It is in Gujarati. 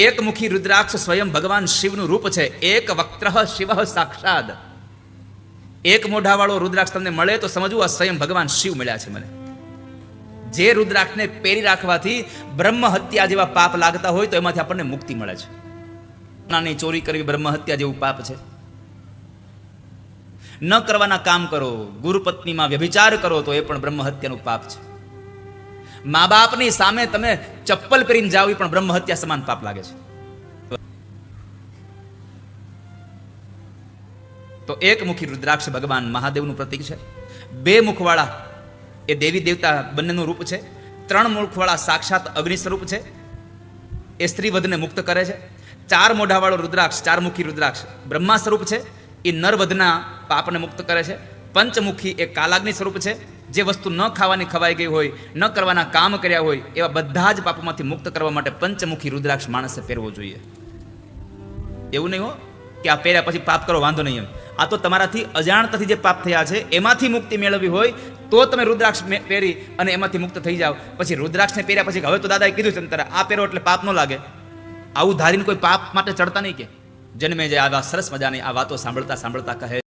એકમુખી રુદ્રાક્ષ સ્વયં ભગવાન શિવનું રૂપ છે. એક વક્ત્ર શિવ સાક્ષાત એક મોઢાવાળો રુદ્રાક્ષ તમને મળે તો સમજવું, આ સ્વયં ભગવાન શિવ મળ્યા છે મને. જે રુદ્રાક્ષને પહેરી રાખવાથી બ્રહ્મ હત્યા જેવા પાપ લાગતા હોય તો એમાંથી આપણને મુક્તિ મળે છે. નાની ચોરી કરવી બ્રહ્મ હત્યા જેવું પાપ છે. ન કરવાના કામ કરો, ગુરુપત્નીમાં વ્યભિચાર કરો તો એ પણ બ્રહ્મ હત્યાનું પાપ છે. મા બાપની સામે તમે ચપ્પલ પહેરીને જાવ પણ બ્રહ્મ હત્યા સમાન પાપ લાગે છે. તો એક મુખી રુદ્રાક્ષ ભગવાન મહાદેવનું પ્રતીક છે. બે મુખવાળા એ દેવી દેવતા બંનેનું રૂપ છે. ત્રણ મુખવાળા સાક્ષાત અગ્નિ સ્વરૂપ છે. એ સ્ત્રીવધને મુક્ત કરે છે. ચાર મોઢાવાળો રુદ્રાક્ષ ચાર મુખી રુદ્રાક્ષ બ્રહ્મા સ્વરૂપ છે. એ નરવધના પાપને મુક્ત કરે છે. પંચમુખી એ કાલાગ્નિ સ્વરૂપ છે. જે વસ્તુ ન ખાવાની ખવાઈ ગઈ હોય, ન કરવાના કામ કર્યા હોય, એવા બધા જ પાપોમાંથી મુક્ત કરવા માટે પંચમુખી રુદ્રાક્ષ માણસે પહેરવો જોઈએ. એવું નહીં હો કે આ પહેર્યા પછી પાપ કરો, વાંધો નહીં એમ. આ તો તમારાથી અજાણતાથી જે પાપ થયા છે, એમાંથી મુક્તિ મેળવવી હોય, તો તમે રુદ્રાક્ષ પહેરી અને એમાંથી મુક્ત થઈ જાઓ. પછી રુદ્રાક્ષને પહેર્યા પછી હવે તો દાદાએ કીધું છે તારે આ પહેરો એટલે પાપ ન લાગે. આવું ધારીને કોઈ પાપ માટે ચડતા નહીં કે? જન્મે જે આવા સરસ મજાની આ વાતો સાંભળતા સાંભળતા કહે